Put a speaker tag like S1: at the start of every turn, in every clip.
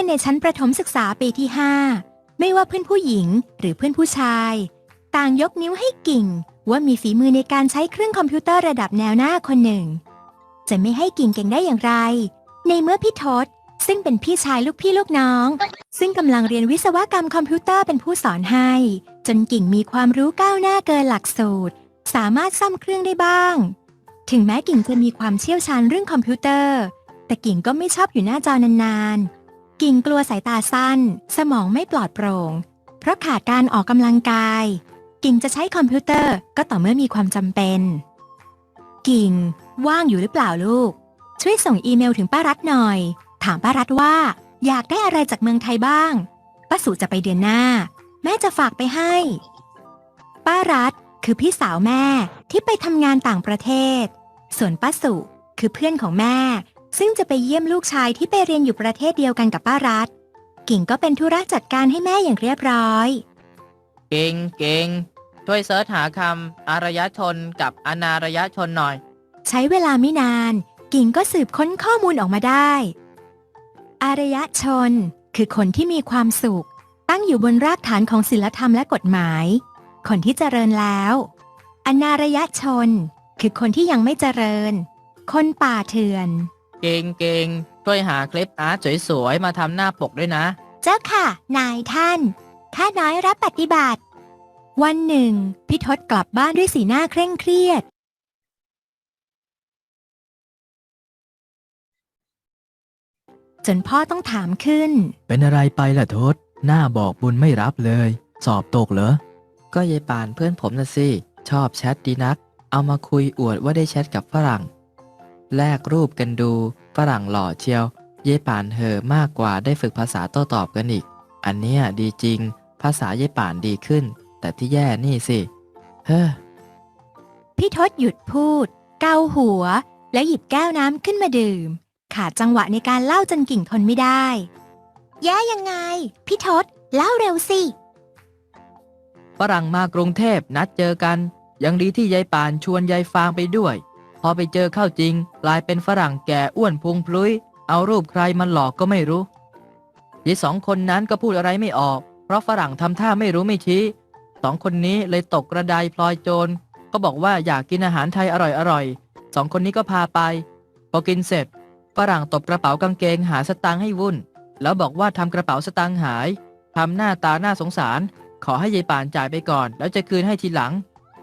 S1: อนๆในชั้นประถมศึกษาปีที่ 5 ไม่ว่าเพื่อนผู้หญิงหรือเพื่อนผู้ชาย ต่างยกนิ้วให้กิ่ง ว่ามีฝีมือในการใช้เครื่องคอมพิวเตอร์ระดับแนวหน้าคนหนึ่ง จะไม่ให้กิ่งเก่งได้อย่างไร ในเมื่อพี่ทศซึ่งเป็นพี่ชายลูกพี่ลูกน้อง ซึ่งกำลังเรียนวิศวกรรมคอมพิวเตอร์เป็นผู้สอนให้ จนกิ่งมีความรู้ก้าวหน้าเกินหลักสูตร สามารถซ่อมเครื่องได้บ้าง ถึงแม้กิ่งจะมีความเชี่ยวชาญเรื่องคอมพิวเตอร์ แต่กิ่งก็ไม่ชอบอยู่หน้าจอนานๆ กิ่งกลัวสายตาสั้น สมองไม่ปลอดโปร่ง เพราะขาดการออกกำลังกาย กิ่งจะใช้คอมพิวเตอร์ก็ต่อเมื่อมีความจำเป็น กิ่ง ว่างอยู่หรือเปล่าลูก ช่วยส่งอีเมลถึงป้ารัฐหน่อย ถามป้ารัฐว่า อยากได้อะไรจากเมืองไทยบ้างป้าสุจะไปเดือนหน้า แม่จะฝากไปให้ ป้ารัฐคือพี่สาวแม่ที่ไปทำงานต่างประเทศ ส่วนป้าสุคือเพื่อนของแม่ ซึ่งจะไปเยี่ยมลูกชายที่ไปเรียนอยู่ประเทศเดียวกันกับป้ารัฐ กิ่งก็เป็นธุระจัดการให้แม่อย่างเรียบร้อย
S2: เก่งเก่งช่วยเสิร์ชหาคำอารยชนกับอนารยชนหน่อย
S1: ใช้เวลาไม่นาน กิ่งก็สืบค้นข้อมูลออกมาได้ อารยชน คือคนที่มีความสุข ตั้งอยู่บนรากฐานของศีลธรรมและกฎหมาย คนที่เจริญแล้ว อนารยชน คือคนที่ยังไม่เจริญ คนป่าเถื่อน
S2: เก่งเก่งช่วยหาคลิปอาร์ตสวยๆ มาทำหน้าปกด้วยนะ
S1: เจ้าค่ะ นายท่าน ข้าน้อยรับปฏิบัติ วันหนึ่งพี่ทศกลับบ้านด้วยสีหน้าเคร่งเครียด จนพ่อต้องถามขึ้น
S3: เป็นอะไรไปล่ะทศหน้าบอกบุญไม่รับเลย สอบตกเหรอ
S2: ก็ยายป่านเพื่อนผมนะสิ ชอบแชทดีนัก เอามาคุยอวดว่าได้แชทกับฝรั่ง แลกรูปกันดูฝรั่งหล่อเชียวยายป่านเหอะมากกว่าได้ฝึกภาษาโต้ตอบกันอีก อันเนี้ยดีจริง ภาษายายป่านดีขึ้น แต่ที่แย่นี่สิ เฮ้อ
S1: พี่ทศหยุดพูด เกาหัว แล้วหยิบแก้วน้ำขึ้นมาดื่ม ขาดจังหวะในการเล่าจนกิ่งทนไม่ได้ แย่ยังไง พี่ทศเล่าเร็วสิ
S2: ฝรั่งมากรุงเทพนัดเจอกัน ยังดีที่ยายป่านชวนยายฟางไปด้วย พอไปเจอเข้าจริงกลายเป็นฝรั่งแก่อ้วนพุงพลุย เอารูปใครมันหลอกก็ไม่รู้ยายสองคนนั้นก็พูดอะไรไม่ออก เพราะฝรั่งทำท่าไม่รู้ไม่ชี้สองคนนี้เลยตกกระไดพลอยโจร ก็บอกว่าอยากกินอาหารไทยอร่อยๆสองคนนี้ก็พาไป พอกินเสร็จ ฝรั่งตบกระเป๋ากางเกงหาสตางค์ให้วุ่น แล้วบอกว่าทำกระเป๋าสตางค์หายทำหน้าตาหน้าสงสาร ขอให้ยายป่านจ่ายไปก่อน แล้วจะคืนให้ทีหลัง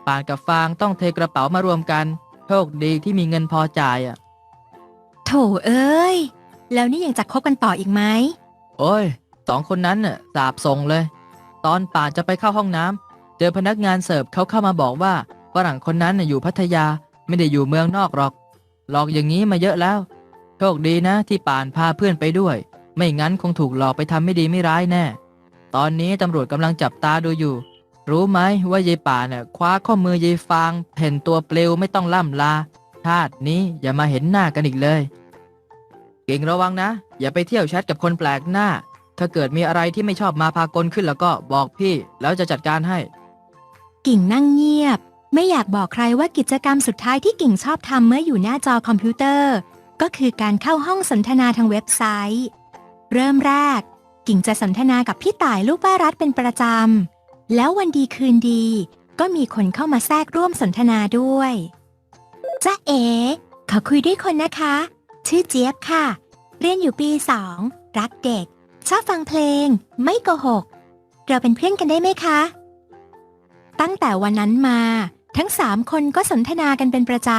S2: ป่านกับฟางต้องเทกระเป๋ามารวมกัน โชคดีที่มีเงินพอจ่ายอะ
S1: โถเอ้ย แล้วนี่ยังจะคบกันต่ออีกไหม
S2: โอ้ยสองคนนั้นน่ะสาบส่งเลย ตอนป่านจะไปเข้าห้องน้ำเจอพนักงานเสิร์ฟเขาเข้ามาบอกว่าฝรั่งคนนั้นน่ะอยู่พัทยาไม่ได้อยู่เมืองนอกหรอก หลอกอย่างนี้มาเยอะแล้ว โชคดีนะที่ป่านพาเพื่อนไปด้วย ไม่งั้นคงถูกหลอกไปทำไม่ดีไม่ร้ายแน่ ตอนนี้ตำรวจกำลังจับตาดูอยู่ รู้ไหมว่ายายป่าเนน่ะคว้าข้อมือยายฟางเพ่นตัวเปลวไม่ต้องล่ำลาชาตินี้อย่ามาเห็นหน้ากันอีกเลย เก่งระวังนะ อย่าไปเที่ยวแชทกับคนแปลกหน้า ถ้าเกิดมีอะไรที่ไม่ชอบมาพากลขึ้นแล้วก็บอกพี่ แล้วจะจัดการให้
S1: กิ่งนั่งเงียบ ไม่อยากบอกใครว่ากิจกรรมสุดท้ายที่กิ่งชอบทำเมื่ออยู่หน้าจอคอมพิวเตอร์ ก็คือการเข้าห้องสนทนาทางเว็บไซต์ เริ่มแรก กิ่งจะสนทนากับพี่ต่ายลูกป้ารัฐเป็นประจำ แล้ววันดีคืนดี ก็มีคนเข้ามาแทรกร่วมสนทนาด้วยจ้าเอ๋ขอคุยด้วยคนนะคะ ชื่อเจี๊ยบค่ะ เรียนอยู่ปีสองรักเด็ก ชอบฟังเพลง ไม่โกหก เราเป็นเพื่อนกันได้ไหมคะ ตั้งแต่วันนั้นมา ทั้งสามคนก็สนทนากันเป็นประจ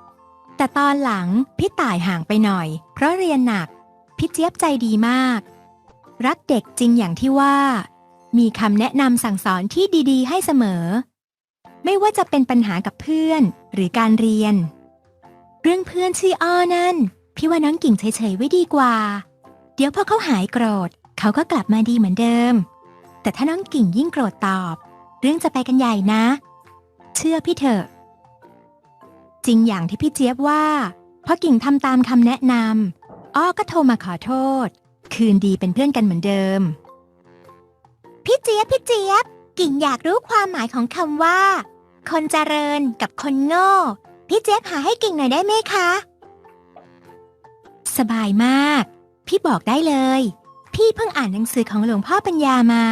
S1: ำ แต่ตอนหลังพี่ต่ายห่างไปหน่อย เพราะเรียนหนัก พี่เจี๊ยบใจดีมาก รักเด็กจริงอย่างที่ว่า มีคำแนะนำสั่งสอนที่ดีๆ ให้เสมอ ไม่ว่าจะเป็นปัญหากับเพื่อนหรือการเรียน เรื่องเพื่อนชื่ออ้อนั่น พี่ว่าน้องกิ่งเฉยๆไว้ดีกว่า เดี๋ยวพอเขาหายโกรธ เขาก็กลับมาดีเหมือนเดิม แต่ถ้าน้องกิ่งยิ่งโกรธตอบ เรื่องจะไปกันใหญ่นะ เชื่อพี่เถอะ จริงอย่างที่พี่เจี๊ยบว่าพอกิ่งทำตามคำแนะนำอ้อก็โทรมาขอโทษ คืนดีเป็นเพื่อนกันเหมือนเดิม พี่เจี๊ยบพี่เจี๊ยบ กิ่งอยากรู้ความหมายของคำว่า คนเจริญกับคนโง่ พี่เจี๊ยบหาให้กิ่งหน่อยได้ไหมคะ สบายมาก พี่บอกได้เลย พี่เพิ่งอ่านหนังสือของหลวงพ่อปัญญามา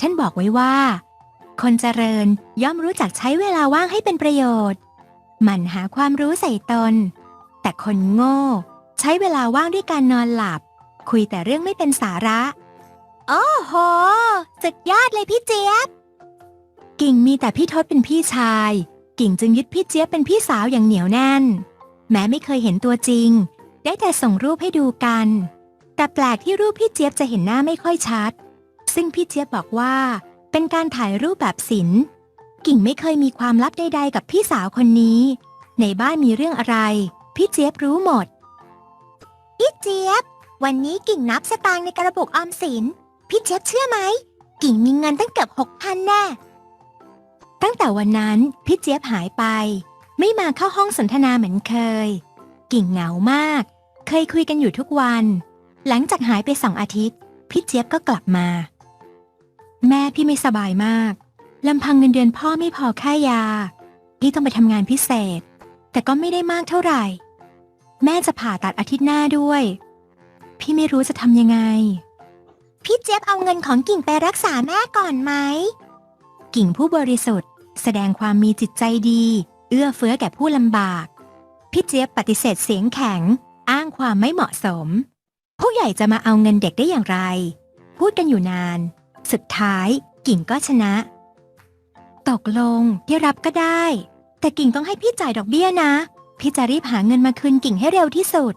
S1: ท่านบอกไว้ว่า คนเจริญย่อมรู้จักใช้เวลาว่างให้เป็นประโยชน์ หมั่นหาความรู้ใส่ตน แต่คนโง่ ใช้เวลาว่างด้วยการนอนหลับ คุยแต่เรื่องไม่เป็นสาระ โอ้โหสุดยอดเลยพี่เจี๊ยบ กิ่งมีแต่พี่ทศเป็นพี่ชาย กิ่งจึงยึดพี่เจี๊ยบเป็นพี่สาวอย่างเหนียวแน่น แม้ไม่เคยเห็นตัวจริง ได้แต่ส่งรูปให้ดูกัน แต่แปลกที่รูปพี่เจี๊ยบจะเห็นหน้าไม่ค่อยชัด ซึ่งพี่เจี๊ยบบอกว่า เป็นการถ่ายรูปแบบศิลป์กิ่งไม่เคยมีความลับใด ๆ กับพี่สาวคนนี้ ในบ้านมีเรื่องอะไร พี่เจี๊ยบรู้หมด พี่เจี๊ยบ วันนี้กิ่งนับสตางค์ในกระปุกออมสิน พี่เจี๊บเชื่อไหม กิ่งมีเงินตั้งเกือบหกพันแน่ ตั้งแต่วันนั้นพี่เจี๊ยบหายไป ไม่มาเข้าห้องสนทนาเหมือนเคย กิ่งเหงามาก เคยคุยกันอยู่ทุกวัน หลังจากหายไปสองอาทิตย์ พี่เจี๊ยบก็กลับมา แม่พี่ไม่สบายมากลำพังเงินเดือนพ่อไม่พอค่ายา พี่ต้องไปทำงานพิเศษ แต่ก็ไม่ได้มากเท่าไหร่ แม่จะผ่าตัดอาทิตย์หน้าด้วย พี่ไม่รู้จะทำยังไง พี่เจี๊ยบเอาเงินของกิ่งไปรักษาแม่ก่อนไหม กิ่งผู้บริสุทธิ์ แสดงความมีจิตใจดี เอื้อเฟื้อแก่ผู้ลำบาก พี่เจี๊ยบปฏิเสธเสียงแข็ง อ้างความไม่เหมาะสม ผู้ใหญ่จะมาเอาเงินเด็กได้อย่างไร พูดกันอยู่นาน สุดท้าย กิ่งก็ชนะ ตกลงพี่รับก็ได้ แต่กิ่งต้องให้พี่จ่ายดอกเบี้ยนะ พี่จะรีบหาเงินมาคืนกิ่งให้เร็วที่สุด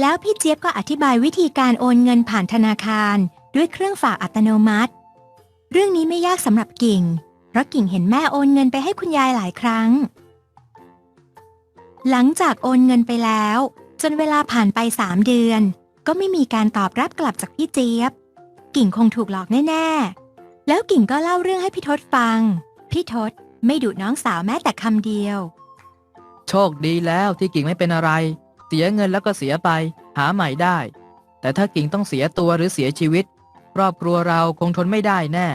S1: แล้วพี่เจี๊ยบก็อธิบายวิธีการโอนเงินผ่านธนาคาร ด้วยเครื่องฝากอัตโนมัติ เรื่องนี้ไม่ยากสำหรับกิ่ง เพราะกิ่งเห็นแม่โอนเงินไปให้คุณยายหลายครั้ง หลังจากโอนเงินไปแล้ว จนเวลาผ่านไปสามเดือน ก็ไม่มีการตอบรับกลับจากพี่เจี๊ยบ กิ่งคงถูกหลอกแน่ๆ แล้วกิ่งก็เล่าเรื่องให้พี่ทศฟัง พี่ทศไม่ดุน้องสาวแม้แต่คำเดียว
S2: โชคดีแล้วที่กิ่งไม่เป็นอะไร เสียเงินแล้วก็เสียไป หาใหม่ได้ แต่ถ้ากิ่งต้องเสียตัวหรือเสียชีวิต ครอบครัวเราคงทนไม่ได้แน่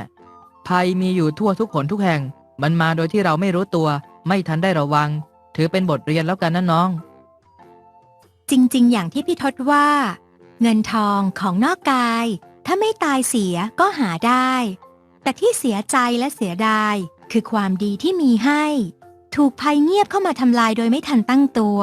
S2: ภัยมีอยู่ทั่วทุกคนทุกแห่ง มันมาโดยที่เราไม่รู้ตัว ไม่ทันได้ระวัง ถือเป็นบทเรียนแล้วกันนะน้อง
S1: จริง ๆ อย่างที่พี่ทศว่า เงินทองของนอกกาย ถ้าไม่ตายเสียก็หาได้ แต่ที่เสียใจและเสียดาย คือความดีที่มีให้ ถูกภัยเงียบเข้ามาทำลายโดยไม่ทันตั้งตัว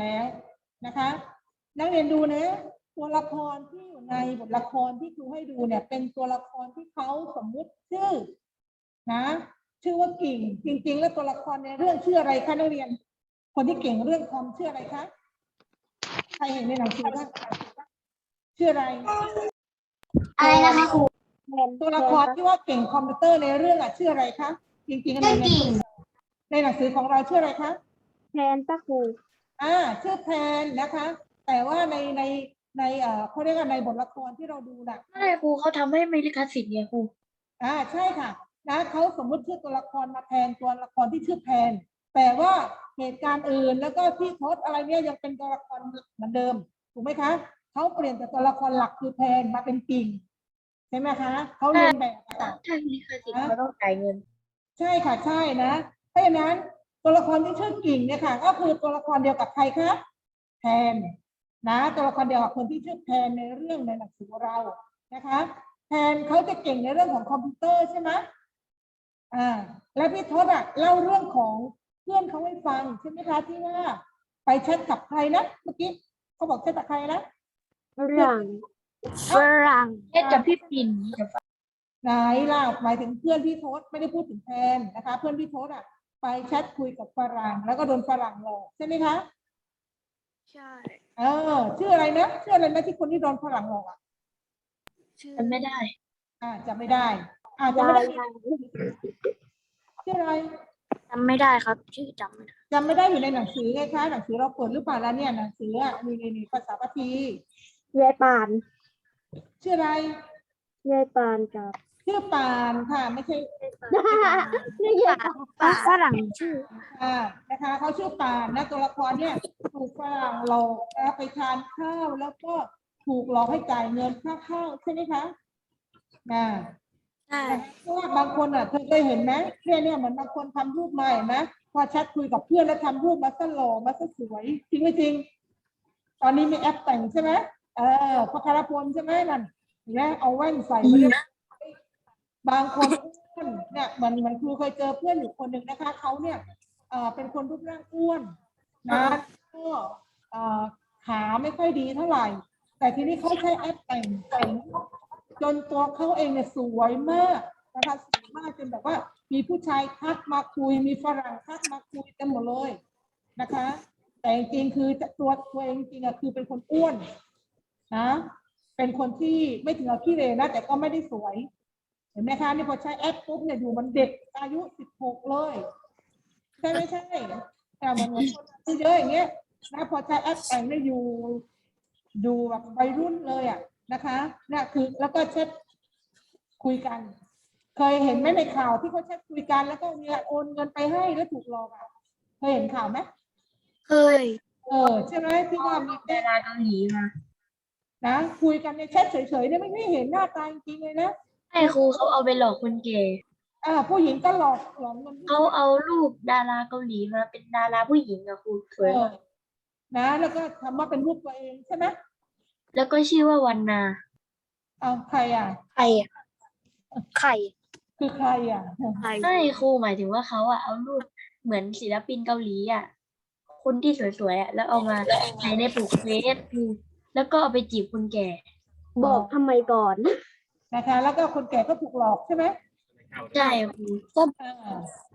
S4: แล้วนะคะนักเรียนดูนะตัวละครที่อยู่ในบทละครที่ครูให้ดูเนี่ย เป็นตัวละครที่เขาสมมุติชื่อนะ ชื่อว่ากิ่ง จริง ๆ แล้วตัวละครในเรื่องชื่ออะไรคะนักเรียน คนที่เก่งเรื่องคอมชื่ออะไรคะใครเห็นในหนังสือบ้างชื่ออะไร
S5: อะไรนะคะครู
S4: ตัวละครที่ว่าเก่งคอมพิวเตอร์ในเรื่องอะชื่ออะไรคะจริงๆในหนังสือในหนังสือของเราชื่ออะไรคะ
S5: แทนป้าครู
S4: อ่าชื่อแพนนะคะ แต่ว่าในในในเอ่อเขาเรียกว่าในบทละครที่เราดูน่ะ
S5: ไม่ครูเขาทำให้ไม่ลิขสิทธิ์ไงครู
S4: อ่าใช่ค่ะนะเขาสมมุติชื่อตัวละครมาแทนตัวละครที่ชื่อแพน แต่ว่าเหตุการณ์อื่นแล้วก็ที่โพสต์อะไรเนี่ยยังเป็นตัวละครเหมือนเดิมถูกไหมคะเขาเปลี่ยนจากตัวละครหลักคือแพนมาเป็นกิ่งใช่ไหมคะเขาเรียนแบบค่ะ
S5: ถ้ามีลิขสิทธิ์เขาต้องจ่ายเงิน
S4: ใช่ค่ะใช่นะเพราะฉะนั้น ตัวละครที่ชื่อกิ่งเนี่ยค่ะ ก็คือตัวละครเดียวกับใครคะแพนนะตัวละครเดียวกับคนที่ชื่อแพนในเรื่องในหนังสือของเรานะคะแพนเขาจะเก่งในเรื่องของคอมพิวเตอร์ใช่ไหมอ่าแล้วพี่ทศอะเล่าเรื่องของเพื่อนเขาให้ฟังใช่ไหมคะที่ว่าไปแชทกับใครนะเมื่อกี้เขาบอกแชทกับใครนะ
S5: เรื่องฝรั่งเทศกับพี่ปิ่นกับ
S4: ไหนล่ะหมายถึงเพื่อนพี่โทษไม่ได้พูดถึงแทนนะคะ เพื่อนพี่โทษอะ ไปแชทคุยกับฝรั่งแล้วก็โดนฝรั่งหลอกใช่ไหมคะ
S5: ใช่
S4: เออชื่ออะไรนะชื่ออะไรนะที่คนที่โดนฝรั่งหลอกอะ
S5: จำไม่ได้
S4: อ่าจำไม่ได้อ่าจำไม่ได้ชื่ออะไร
S5: จำไม่ได้ครับ ชื่อจำไม่ได้
S4: จำไม่ได้อยู่ในหนังสือไงคะหนังสือเราเปิดหรือเปล่าแล้วเนี่ยหนังสืออะนี่นี่นี่ภาษาปาที
S5: ยายปาน
S4: ชื่ออะไร
S5: ยายปานกับ
S4: ชื่อปานค่ะ ไม่ใช่
S5: นี่ยายปานฝรั่งชื่อ
S4: ค่ะนะคะเขาชื่อปานนะตัวละครเนี่ยถูกฝรั่งหลอกนะไปทานข้าวแล้วก็ถูกหลอกให้จ่ายเงินค่าข้าวใช่ไหมคะนะ
S5: ใช่
S4: เพราะว่าบางคนอะเธอเคยเห็นไหมเนี่ยเนี่ยเหมือนบางคนทำรูปมาเห็นไหมพอแชทคุยกับเพื่อนแล้วทำรูปมาซะหล่อมาซะสวยจริงไม่จริง ตอนนี้มีแอปแต่งใช่ไหมเออพระคารพลใช่ไหมนั่นเห็นไหมเอาแว่นใส่มาด้วย บางคนอ้วนเนี่ยเหมือนเหมือนครูเคยเจอเพื่อนอยู่คนหนึ่งนะคะเขาเนี่ยเออเป็นคนรูปร่างอ้วนนะก็เออขาไม่ค่อยดีเท่าไหร่ แต่ทีนี้เขาใช้แอปแต่งแต่งจนตัวเขาเองเนี่ยสวยมากนะคะสวยมากจนแบบว่า มีผู้ชายทักมาคุย มีฝรั่งทักมาคุยกันหมดเลยนะคะ แต่จริงๆคือตัวตัวเองจริงอะคือเป็นคนอ้วนนะเป็นคนที่ไม่ถึงกับขี้เหร่นะแต่ก็ไม่ได้สวย เห็นไหมคะนี่พอใช้แอปปุ๊บเนี่ยดูมันเด็กอายุสิบหกเลย ใช่ไม่ใช่แต่เหมือนเหมือนคนอายุเยอะอย่างเงี้ยนะพอใช้แอปแต่งได้อยู่ดูแบบวัยรุ่นเลยอะนะคะเนี่ยคือแล้วก็แชทคุยกัน เคยเห็นไหมในข่าวที่เขาแชทคุยกันแล้วก็มีการโอนเงินไปให้แล้วถูกหลอกอะเคยเห็นข่าวไหม
S5: เคย
S4: เออใช่ไหมที่ว่ามี
S5: ดาราเกาหลีมา
S4: นะคุยกันในแชทเฉยๆเนี่ยไม่ไม่เห็นหน้าตาจริงๆเลยนะ
S5: ให้ครูเขาเอาไปหลอกคนแก่
S4: อ่าผู้หญิงก็หลอกหลอกเงิน
S5: เขาเอารูปดาราเกาหลีมาเป็นดาราผู้หญิงอะครูสวย
S4: เออ
S5: มาก
S4: นะ แล้วก็ทำว่าเป็นรูปตัวเองใช่ไหม
S5: แล้วก็ชื่อว่าวันนา
S4: เอาใครอะ
S5: ใครอะใคร
S4: คือใครอะ
S5: ใครไม่ครูหมายถึงว่าเขาอะเอารูปเหมือนศิลปินเกาหลีอะคนที่สวยๆอะแล้วเอามาใส่ในปลูกเฟซครูแล้วก็เอาไปจีบคนแก่
S4: บอก
S5: ทำไมก่อน
S4: นะคะ แล้วก็คนแก่ก็ถูกหลอกใช่ไหม
S5: ใช่ครู
S4: อ่า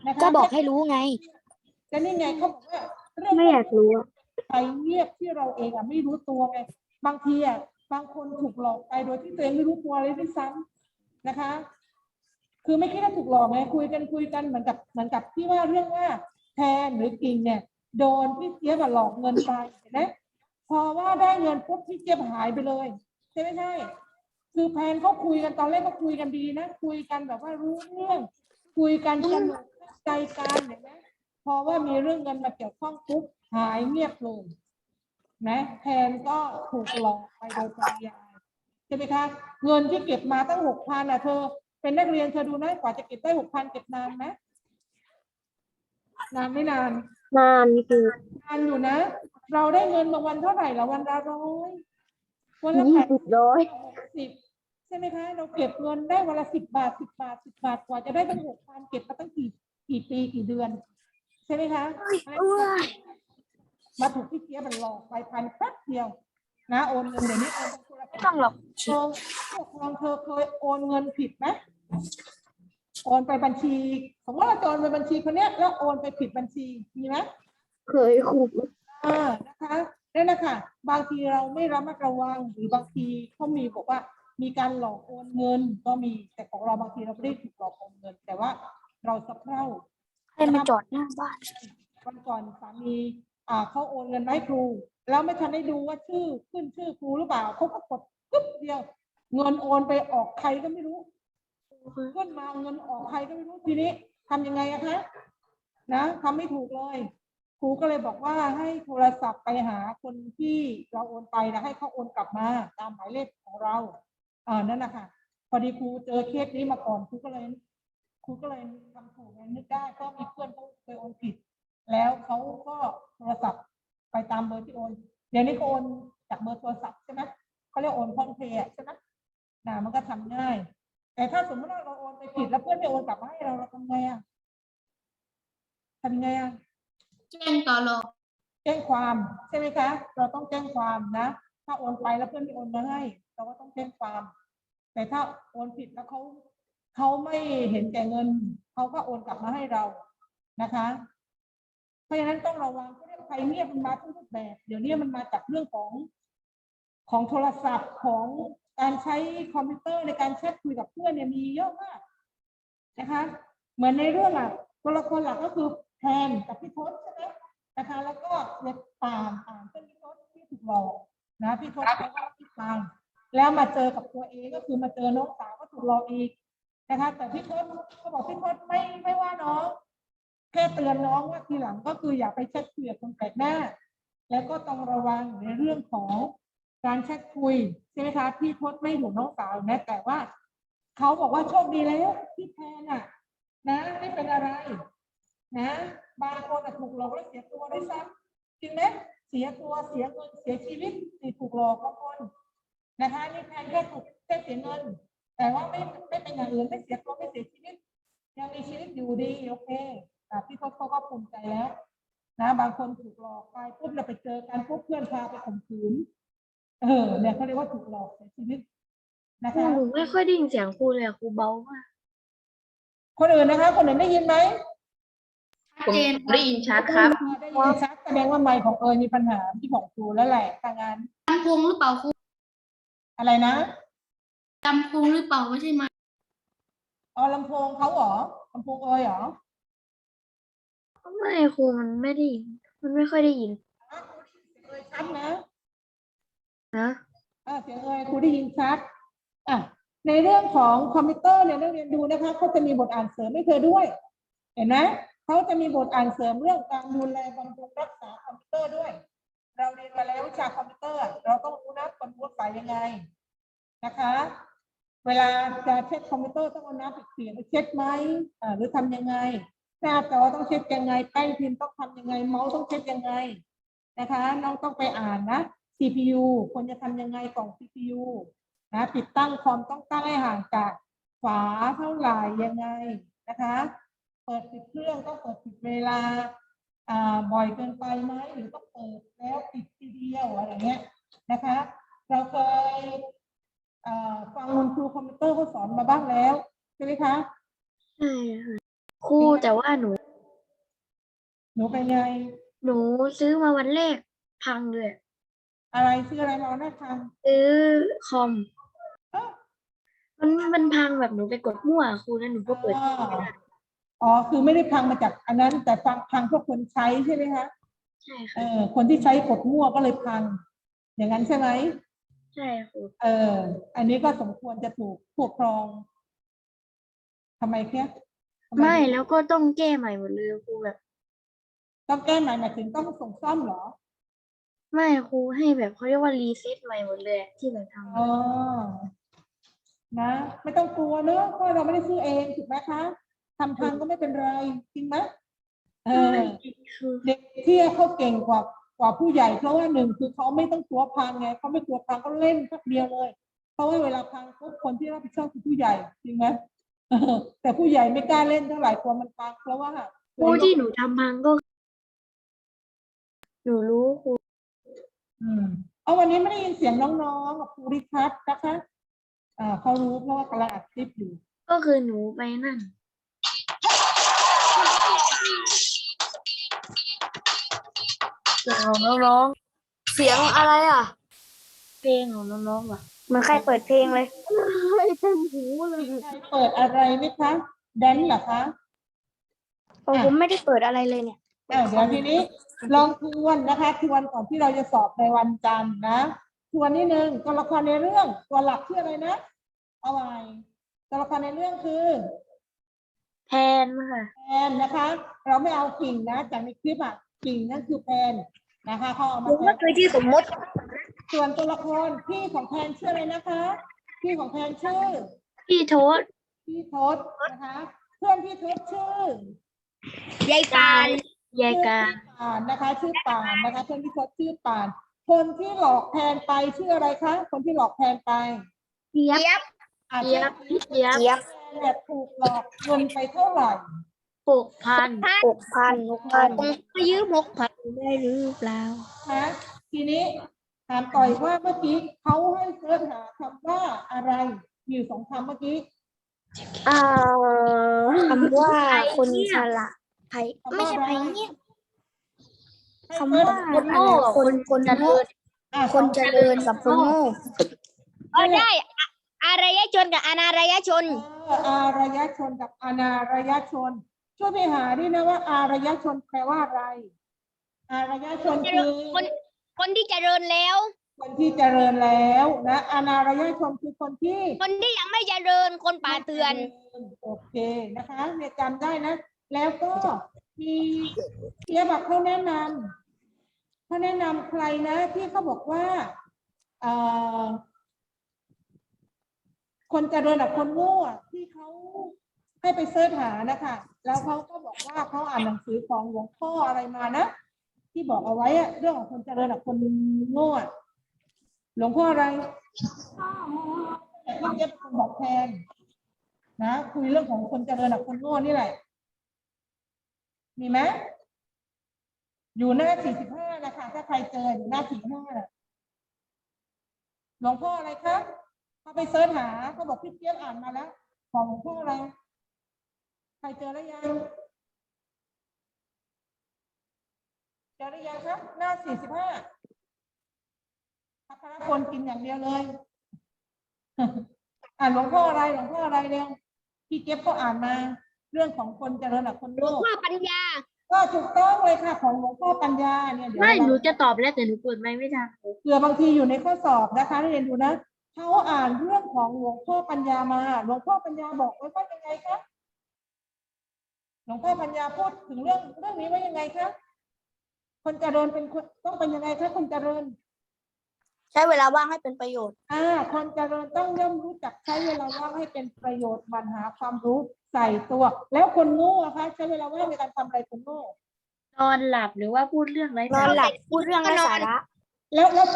S4: นะคะ
S5: ก็บอกให้รู้ไง
S4: ก็นี่ไงเขาบอกว่าเรื่อง
S5: ไม่อยากรู้อะ
S4: ใครเงียบที่เราเองอะไม่รู้ตัวไงบางทีอะบางคนถูกหลอกไปโดยที่ตัวเองไม่รู้ตัวเลยด้วยซ้ำนะคะ คือไม่คิดว่าถูกหลอกไงคุยกันคุยกันเหมือนกับเหมือนกับที่ว่าเรื่องว่าแทนหรือกิ่งเนี่ย โดนพี่เจี๊ยบอะหลอกเงินไปเห็นไหมพอว่าได้เงินปุ๊บพี่เจี๊ยบหายไปเลยใช่ไหมใช่ คือแพนเขาคุยกันตอนแรกก็คุยกันดีนะ คุยกันแบบว่ารู้เรื่อง คุยกันสนุกใจกันเห็นไหมพอว่ามีเรื่องเงินมาเกี่ยวข้องปุ๊บหายเงียบเลยนะแพนก็ถูกหลอกไปโดยปริยายใช่ไหมคะเงินที่เก็บมาตั้งหกพันอะเธอ เป็นนักเรียนเธอดูนะกว่าจะเก็บได้หกพันเก็บนานไหมนานไม่นาน
S5: นานคือนา
S4: นอยู่นะ เราได้เงินบางวันเท่าไหร่ละวันละร้อยวันละแปด
S5: ร้อย
S4: สิบ ใช่ไหมคะเราเก็บเงินได้วันละสิบบาทสิบบาทสิบบาทกว่าจะได้ตั้งหกพันเก็บมาตั้งกี่กี่ปีกี่เดือน ใช่ไหมคะ มาถูกพี่เจี๊ยบมันหลอกไปพันแป๊บเดียว นะโอนเงินเดี๋ยวนี้โอนทางโทรศัพท์
S5: ไม่ต้องหรอก
S4: เธอผู้ปกครองเธอเคยโอนเงินผิดไหมโอนไปบัญชีสมมติว่าเราจะโอนไปบัญชีคนเนี้ยแล้วโอนไปผิดบัญชีมีไหม
S5: เคยครู
S4: อ่านะคะนั่นแหละค่ะบางทีเราไม่ระมัดระวังหรือบางทีเขามีบอกว่า มีการหลอกโอนเงินก็มีแต่ของเราบางทีเราไม่ได้ถูกหลอกโอนเงิน แต่ว่าเราสะเพร่า
S5: ให้มาจอดหน้าบ้าน
S4: วันก่อนสามีอ่าเขาโอนเงินมาให้ครู แล้วไม่ทันได้ดูว่าชื่อขึ้นชื่อครูหรือเปล่าเขาก็กดปึ๊บเดียว เงินโอนไปออกใครก็ไม่รู้ขึ้นมาเงินออกใครก็ไม่รู้ทีนี้ทำยังไงอะคะนะทำไม่ถูกเลย ครูก็เลยบอกว่าให้โทรศัพท์ไปหาคนที่เราโอนไปนะให้เขาโอนกลับมาตามหมายเลขของเรา อ่านั่นนะคะพอดีครูเจอเคสนี้มาก่อนครูก็เลยครูก็เลยทำถูกไงนึกได้ก็มีเพื่อนเขาเคยโอนผิด แล้วเขาก็โทรศัพท์ไปตามเบอร์ที่โอน เดี๋ยวนี้ก็โอนจากเบอร์โทรศัพท์ใช่ไหมเขาเรียกโอนพร้อมเพย์ใช่ไหมนะมันก็ทำง่าย แต่ถ้าสมมติว่าเราโอนไปผิดแล้วเพื่อนไม่โอนกลับมาให้เราเราทำไงอะทำไงอะ
S5: แจ้งต่อรอ
S4: แจ้งความใช่ไหมคะ เราต้องแจ้งความนะ ถ้าโอนไปแล้วเพื่อนไม่โอนมาให้ เราก็ต้องแจ้งความ แต่ถ้าโอนผิดแล้วเขาเขาไม่เห็นแก่เงินเขาก็โอนกลับมาให้เรานะคะ เพราะฉะนั้นต้องระวังเขาเรียกภัยเงียบมันมาทุกรูปแบบ เดี๋ยวนี้มันมาจากเรื่องของของโทรศัพท์ของการใช้คอมพิวเตอร์ในการแชทคุยกับเพื่อนเนี่ยมีเยอะมากนะคะ เหมือนในเรื่องหลักตัวละครหลักก็คือแทนกับพี่ทศใช่ไหมนะคะ แล้วก็เล็กปามอ่านเป็นพี่ทศที่ถูกหลอกนะพี่ทศเขาก็พี่ปาม แล้วมาเจอกับตัวเองก็คือมาเจอน้องสาวก็ถูกหลอกอีกนะคะ แต่พี่ทศเขาบอกพี่ทศไม่ไม่ว่าน้องแค่เตือนน้องว่าทีหลังก็คืออย่าไปแชทคุยกับคนแปลกหน้า แล้วก็ต้องระวังในเรื่องของการแชทคุยใช่ไหมคะพี่พจน์ไม่ถูกน้องสาวแม้แต่ว่าเขาบอกว่าโชคดีแล้วที่แทนอะ นะไม่เป็นอะไร นะบางคนถูกหลอกแล้วเสียตัวด้วยซ้ำจริงไหมเสียตัวเสียเงินเสียชีวิตที่ถูกหลอกบางคน นะคะนี่แทนแค่ถูกแค่เสียเงิน แต่ว่าไม่ไม่เป็นอย่างอื่นไม่เสียตัวไม่เสียชีวิต ยังมีชีวิตอยู่ดีโอเคอะพี่พจน์เขาก็ภูมิใจแล้วนะบางคนถูกหลอกไปปุ๊บเราไปเจอกันปุ๊บเพื่อนพาไปข่มขืนเออเนี่ยเขาเรียกว่าถูกหลอกเสียชีวิตนะ
S5: ครู
S4: คะ
S5: หนูไม่ค่อยได้ยินเสียงครูเลยอะครูเบามาก
S4: คนอื่นนะคะ คนอื่นได้ยินไหม
S6: ผมได้ยินชัดครับ
S4: ได้ยินชัดแสดงว่าไมค์ของเอิญมีปัญหาที่ของครูแล้วแหละทางงาน
S6: ลำโพงหรือเปล่าครู
S4: อะไรนะ
S6: ลำโพงหรือเปล่าไม่ใช่ไหม
S4: อ๋อลำโพงเขาเหรอลำโพงเอยเหรอ
S5: ไม่ครูมันไม่ได้ยิน มันไม่ค่อยได้ยิน
S4: อะครูได้ยินเสียงเอยชัดนะ
S5: นะ
S4: อ่าเสียงเอยครูได้ยินชัดอะในเรื่องของคอมพิวเตอร์เนี่ยนักเรียนดูนะคะเขาจะมีบทอ่านเสริมให้เธอด้วย เห็นไหมเขาจะมีบทอ่านเสริมเรื่องการดูแลบำรุงรักษาคอมพิวเตอร์ด้วย เราเรียนมาแล้ววิชาคอมพิวเตอร์ เราต้องรู้นะบำรุงรักษายังไงนะคะ เวลาจะเช็คคอมพิวเตอร์ต้องน้ำไปเสียไปเช็ดไหมหรือทำยังไงหน้าจอต้องเช็ดยังไงแป้นพิมพ์ต้องทำยังไง เมาส์ต้องเช็ดยังไงนะคะน้องต้องไปอ่านนะ CPU ควรจะทำยังไงกล่อง CPU นะติดตั้งคอมต้องตั้งให้ห่างจากฝาเท่าไหร่ยังไงนะคะ เปิดปิดเครื่องต้องเปิดปิดเวลา บ่อยเกินไปไหมหรือต้องเปิดแล้วปิดทีเดียวอะไรเงี้ยนะคะ เราเคยอ่าฟังคุณครูคอมพิวเตอร์เขาสอนมาบ้างแล้วใช่ไหมคะ
S5: ใช่ค่ะครูแต่ว่าหนู
S4: หนูเป็นไง
S5: หนูซื้อมาวันแรกพังเลย
S4: อะไรชื่ออะไรมาหน้าทาง
S5: ซื้อคอม
S4: เอ้า
S5: มันมันพังแบบหนูไปกดมั่วครูแล้วหนูก็เปิด
S4: อ๋อ อ๋อคือไม่ได้พังมาจากอันนั้น แต่ฟังพังเพราะคนใช้ใช่ไหมคะ
S5: ใช่
S4: เอ
S5: ค่ะ
S4: อคนที่ใช้กดมั่วก็เลยพัง อย่างนั้นใช่ไหม
S5: ใช่ครู
S4: เออ อันนี้ก็สมควรจะถูกผู้ปกครองทำไมแค่ทำ
S5: ไม่แล้วก็ต้องแก้ใหม่หมดเลยครูแบบ
S4: ต้องแก้ใหม่หมายถึงต้องส่งซ่อมเหรอ
S5: ไม่ครูให้แบบเขาเรียกว่ารีเซ็ตใหม่หมดเลยอะที่แบบทำ
S4: อ๋อนะ ไม่ต้องกลัวเนอะเพราะเราไม่ได้ซื้อเองถูกไหมคะ ทำพังก็ไม่เป็นไรจริงไหมเออ
S5: คือ
S4: เด็กที่เขาเก่งกว่ากว่าผู้ใหญ่เพราะว่าหนึ่งคือเขาไม่ต้องกลัวพังไงเขาไม่กลัวพังเขาเล่นแป๊บเดียวเลย เพราะว่าเวลาพังปุ๊บคนที่รับผิดชอบคือผู้ใหญ่จริงไหมเออแต่ผู้ใหญ่ไม่กล้าเล่นเท่าไหร่กลัวมันพังเพราะว่า
S5: ครูที่หนูทำพังก็หนูรู้ครู
S4: อืมเอาวันนี้ไม่ได้ยินเสียงน้องๆกับครูริคัสนะคะอ่าเขารู้เพราะว่ากำลังอัดคลิปอยู่
S5: ก็คือหนูไปนั่น เสียงของน้อง
S7: เสียงอะไรอะ
S5: ๆเพลงของน้องๆอะ
S7: เหมือนใครเปิดเพลงเลย
S5: ไม่เต็มหูเลย
S4: ใครเปิดอะไรไหมคะแดนซ์เหรอคะ
S7: ผมผมไม่ได้เปิดอะไรเลยเนี่ย
S4: อ่าเดี๋ยวทีนี้ลองทวนนะคะทวนก่อนที่เราจะสอบในวันจันทร์นะทวนนิดนึงตัวละครในเรื่องตัวหลักชื่ออะไรนะเอาไว้ตัวละครในเรื่องคือ
S5: แทนค่ะ
S4: แพนนะคะ เราไม่เอากิ่งนะ จากในคลิปอะกิ่งนั่นคือแพนนะคะเขาเอามา
S7: ผม
S4: แท
S7: ก็
S4: น
S7: คือที่สมมติ
S4: ส่วนตัวละครพี่ของแพนชื่ออะไรนะคะพี่ของแพนชื่อ
S5: พี่โทษ
S4: พี่ทศนะคะ เพื่อนพี่ทศชื่อ
S7: ยาย
S5: กา
S7: การ
S5: ยายการ
S4: ป่านนะคะชื่อป่านนะคะเพื่อนพี่ทศชื่อป่าน คนที่หลอกแพนไปชื่ออะไรคะคนที่หลอกแพนไป
S7: เจี๊ยบ
S4: อะ
S5: เจี๊ยบ
S4: ชื่อ
S5: เจี๊ยบ
S7: เจี๊ยบ
S4: แพนเนี่ยถูกหลอกเงินไปเท่าไหร่
S5: หกพัน
S7: หกพันหกพันผมก็ยืมหกพันได้หรือเปล่า
S4: นะทีนี้ถามต่อยว่าเมื่อกี้เขาให้เสิร์ชหาคำว่าอะไรมีอยู่สองคำเมื่อกี้
S7: อ่าคำว่า
S5: ไผ่
S7: คน
S5: เงียบ
S7: ฉลาดไผ่ไม่ใช่ไผ่เงียบ
S4: ให้
S7: คำ
S4: เพิ่ม
S7: ว่า
S5: คนโง่กับ
S7: คน
S5: คน
S7: คน
S5: เจริญ
S4: อะ
S7: คนเจริญกับคนโง่
S4: เออได้
S7: อารยชนกับอนารยชน
S4: เอออารยชนกับอนารยชน ช่วยไปหาด้วยนะว่า อารยชนแปลว่าอะไร อารยชนคือ
S7: คนคนที่เจริญแล้ว
S4: คนที่เจริญแล้วนะอนารยชนคือคนที่
S7: คนที่ยังไม่เจริญคนป่าเตือน
S4: โอเคนะคะเนี่ยจำได้นะ แล้วก็มีเทียบแบบเขาแนะนำเขาแนะนำใครนะ ที่เขาบอกว่าเอ่อ คนเจริญกับคนโง่ที่เขาให้ไปเสิร์ชหานะคะแล้วเขาก็บอกว่าเขาอ่านหนังสือของหลวงพ่ออะไรมานะที่บอกเอาไว้อะเรื่องของคนเจริญกับคนโง่หลวงพ่ออะไรแต่ที่เย็บคนบอกแทน นะคุยเรื่องของคนเจริญกับคนโง่นี่แหละ มีไหมอยู่หน้าสี่สิบห้านะคะถ้าใครเจออยู่หน้าสี่ห้าหลวงพ่ออะไรครับ เขาไปเสิร์ชหาเขาบอกพี่เจี๊ยบอ่านมาแล้ว ของหลวงพ่ออะไร ใครเจอแล้วยัง เจอหรือยังครับ หน้าสี่สิบห้าพัครพลกินอย่างเดียวเลย อ่านหลวงพ่ออะไรหลวงพ่ออะไรเร็วพี่เก็บก็อ่านมาเรื่องของคนเจริญกับคน
S7: หลวง
S4: โง่
S7: พ่อปัญญา
S4: ก็ถูกต้องเลยค่ะ ของหลวงพ่อปัญญาเนี่ยเดี๋ยว
S5: ไม่
S4: เรา
S5: หนูจะตอบแล้วแต่หนูเปิดไม่ไม่ทัน
S4: เผื่อบางทีอยู่ในข้อสอบนะคะเรียนดูนะ เขาอ่านเรื่องของหลวงพ่อปัญญามาหลวงพ่อปัญญาบอกไว้ว่ายังไงคะหลวงพ่อปัญญาพูดถึงเรื่องเรื่องนี้ว่ายังไงคะคนเจริญเป็นคนต้องเป็นยังไงคะคนเจริญ
S7: ใช้เวลาว่างให้เป็นประโยชน์
S4: อ่า คนเจริญต้องย่อมรู้จักใช้เวลาว่างให้เป็นประโยชน์หมันหาความรู้ใส่ตัว แล้วคนโง่อะคะใช้เวลาว่างในการทำอะไรคนโง่
S5: นอนหลับหรือว่าพูดเรื่องไร้
S7: น
S5: สา
S7: อน
S5: ระ
S7: หลับพูดเรื่องไร้สาระ
S4: แล้วแล้ว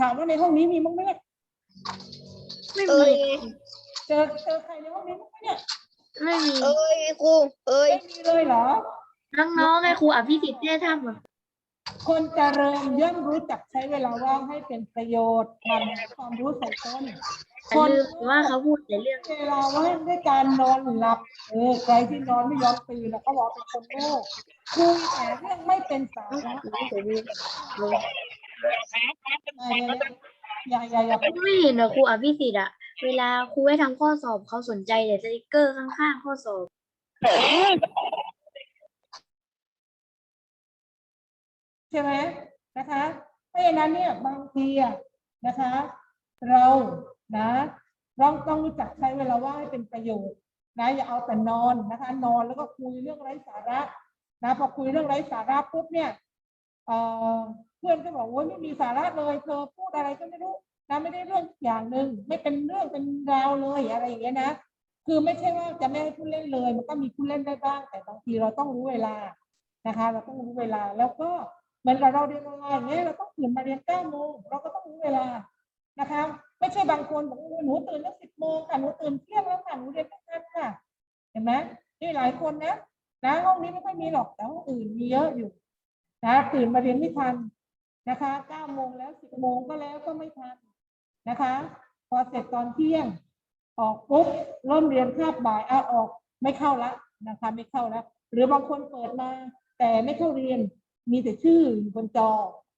S4: ถามว่าในห้องนี้มีมั้งไหมเนี่ย
S5: ไม่
S7: เอ้
S5: มี
S7: ย
S4: เจอเจอใครในห้องนี้มั้งไหมเนี่ย
S5: ไม่มี
S7: เอ้ยครูเอ้ย
S4: ไม่มีเลยเหรอ
S5: น้องๆไอ้ครูอภิสิทธิ์แน่ทำอะ
S4: คนเจริญย่อมรู้จักใช้เวลาว่างให้เป็นประโยชน์หมันหาความรู้ใส่ตน
S5: แต่ลืมว่าเขาพูดแต่เรื่อง
S4: เวลาว่างด้วยการนอนหลับ เออใครที่นอนไม่ยอมตื่นแล้วก็บอกเป็นคนโง่คุยแต่เรื่องไม่เป็นสาระ อย่าอย่าอย่า
S5: ไม่เห็นเหรอครูอภิสิทธิ์อะเวลาครูให้ทำข้อสอบเขาสนใจแต่สติกเกอร์ข้างๆข้อสอบ
S4: ใช่ไหมนะคะเพราะฉะนั้นเนี่ยบางทีอะนะคะ เรานะเราต้องรู้จักใช้เวลาว่างให้เป็นประโยชน์นะอย่าเอาแต่นอนนะคะ นอนแล้วก็คุยเรื่องไร้สาระนะพอคุยเรื่องไร้สาระปุ๊บเนี่ย เพื่อนก็บอกว่าไม่มีสาระเลยเธอพูดอะไรก็ไม่รู้นะไม่ได้เรื่องอย่างหนึ่งไม่เป็นเรื่องเป็นราวเลยอะไรอย่างเงี้ยนะคือไม่ใช่ว่าจะไม่ให้ผู้เล่นเลย มันก็มีผู้เล่นได้บ้าง แต่บางทีเราต้องรู้เวลานะคะ เราต้องรู้เวลาแล้วก็เหมือนเราเรียนออนไลน์เงี้ยเราต้องตื่นมาเรียนเก้าโมงเราก็ต้องรู้เวลานะคะ ไม่ใช่บางคนบอกว่าหนูตื่นตั้งสิบโมงค่ะหนูตื่นเที่ยงแล้วค่ะหนูเรียนตั้งนั้นค่ะ เห็นไหมนี่หลายคนนะนะห้องนี้ไม่ค่อยมีหรอกแต่ห้องอื่นมีเยอะอยู่ นะตื่นมาเรียนไม่ทันนะคะเก้าโมงแล้วสิบโมงก็แล้วก็ไม่ทันนะคะ พอเสร็จตอนเที่ยง ออกปุ๊บเริ่มเรียนคาบบ่ายเอาออกไม่เข้าละนะคะ ไม่เข้าแล้วหรือบางคนเปิดมา แต่ไม่เข้าเรียนมีแต่ชื่ออยู่บนจอ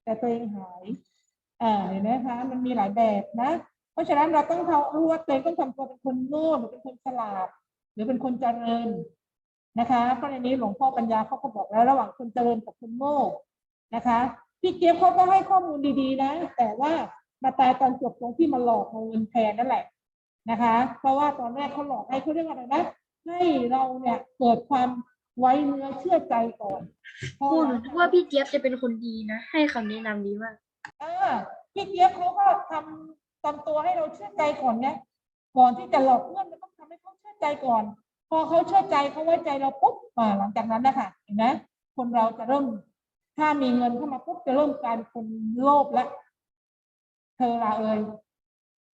S4: แต่ตัวเองหายอ่าเห็นไหมคะมันมีหลายแบบนะ เพราะฉะนั้นเราต้องรู้ว่าตัวเองต้องทำตัวเป็นคนโง่หรือเป็นคนฉลาด หรือเป็นคนเจริญ นะคะเพราะในนี้หลวงพ่อปัญญาเขาก็บอกแล้วระหว่างคนเจริญกับคนโง่นะคะพี่เจี๊ยบเขาก็ให้ข้อมูลดีๆนะ แต่ว่ามาตายตอนจบตรงที่มาหลอกเอาเงินแทนนั่นแหละนะคะ เพราะว่าตอนแรกเขาหลอกให้เขาเรียกอะไรนะให้เราเนี่ยเกิดความไว้เนื้อเชื่อใจก่อน
S5: ครูหนูคิดว่าพี่เจี๊ยบจะเป็นคนดีนะ ให้คำแนะนำดีมาก
S4: อ่าพี่เจี๊ยบเขาก็ทำทำตัวให้เราเชื่อใจก่อนเนี่ยก่อนที่จะหลอกเพื่อนเราต้องทำให้เขาเชื่อใจก่อน พอเขาเชื่อใจเขาไว้ใจเราปุ๊บอ่าหลังจากนั้นนะคะเห็นไหมคนเราจะเริ่ม ถ้ามีเงินเข้ามาปุ๊บจะเริ่มกลายเป็นคนโลภแล้วเธอละเอ่ย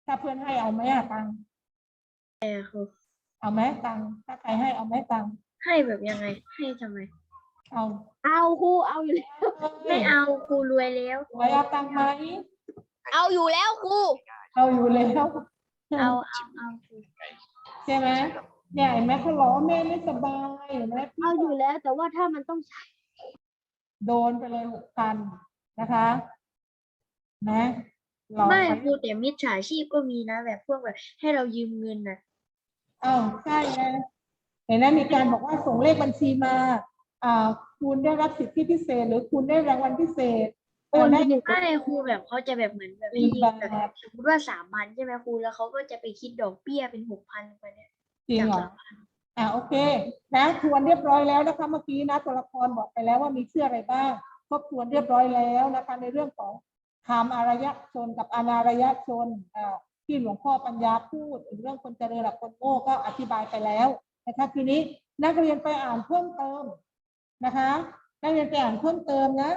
S4: ถ้าเพื่อนให้เอาไหมอะตังค์
S5: แต่ครู
S4: เอาไหมตังค์ถ้าใครให้เอาไหมตังค์
S5: ให้แบบยังไง ให้ทำไม
S4: เอา
S7: เอาครูเอาอยู่แล้ว
S5: ไม่เอาครูรวยแล้ว
S4: ไว้เอาตังค์ไหม
S7: เอาอยู่แล้วครู
S4: เอาอยู่แล้ว
S5: เอาเอาเอาครู
S4: ใช่ไหม เนี่ยเห็นไหมเขาล้อแม่ไม่สบายเห็นไหมพี่
S7: เอาอยู่แล้ว แต่ว่าถ้ามันต้องใช้
S4: โดนไปเลยหกพันนะคะนะเรา
S5: ไม่ครูแต่มิจฉาชีพก็มีนะ แบบพวกแบบ ให้เรายืมเงินน่ะ
S4: อ้าวใช่ไงเห็นไหมมีการบอกว่าส่งเลขบัญชีมาอ่าคุณได้รับสิทธิพิเศษ หรือคุณได้รางวัลพิเศษโอนได้
S5: ใช่ครูแบบเขาจะแบบเหมือนแบบให้ยืมแบบสมมติว่าสามพันใช่ไหมครูแล้วเขาก็จะไปคิดดอกเบี้ยเป็นหกพันไปเนี่ย
S4: จริง
S5: จาก
S4: เหรอ
S5: สามพัน
S4: อ่าโอเคนะทวนเรียบร้อยแล้วนะคะเมื่อกี้นะตัวละครบอกไปแล้วว่ามีชื่ออะไรบ้างทบทวนเรียบร้อยแล้วนะคะในเรื่องของคำอารยชนกับอนารยชนอ่าที่หลวงพ่อปัญญาพูดถึงเรื่องคนเจริญกับคนโง่ก็อธิบายไปแล้วนะคะทีนี้นักเรียนไปอ่านเพิ่มเติมนะคะนักเรียนไปอ่านเพิ่มเติมนะ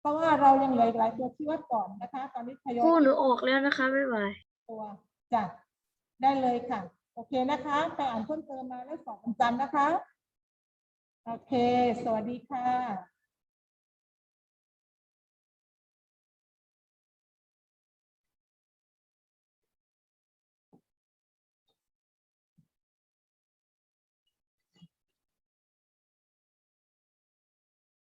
S4: เพราะว่าเรายังเหลืออีกหลายตัวชี้วัดก่อนนะคะ ตอนนี้ทยอ
S5: ครู
S4: ย
S5: หนูออกแล้วนะคะบ๊ายบาย
S4: ตัวจ้ะได้เลยค่ะ โอเคนะคะ ไปอ่านเพิ่มเติมมาแล้วสอบวันจันทร์นะคะ โอเค สวัสดีค่ะ